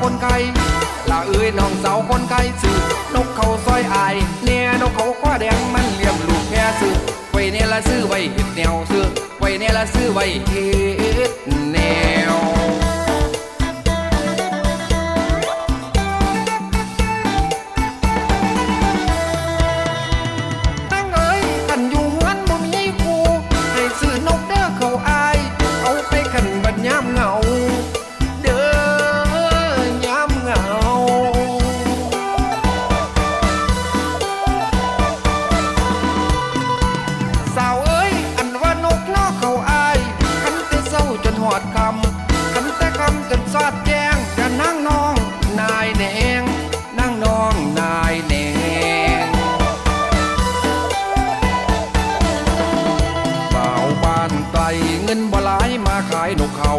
คนไข้ละเอ้ยน้องสาวคนไข้สื่อนกเขาซอยอายเนี่ยนกเขาคว้าแดงมันเลี้ยมลูกแพ้สื่อไว้เนี่ยละซื้อไว้เห็ดแนวซื้อไว้เนี่ยละซื้อไว้เฮ อดคำคันแต่คำกันสาดแจ้งกันนั่งน้องนายแดงนั่งน้องนายแดงเบาบ้านไกลเงินบ่หลายมาขายนกเขา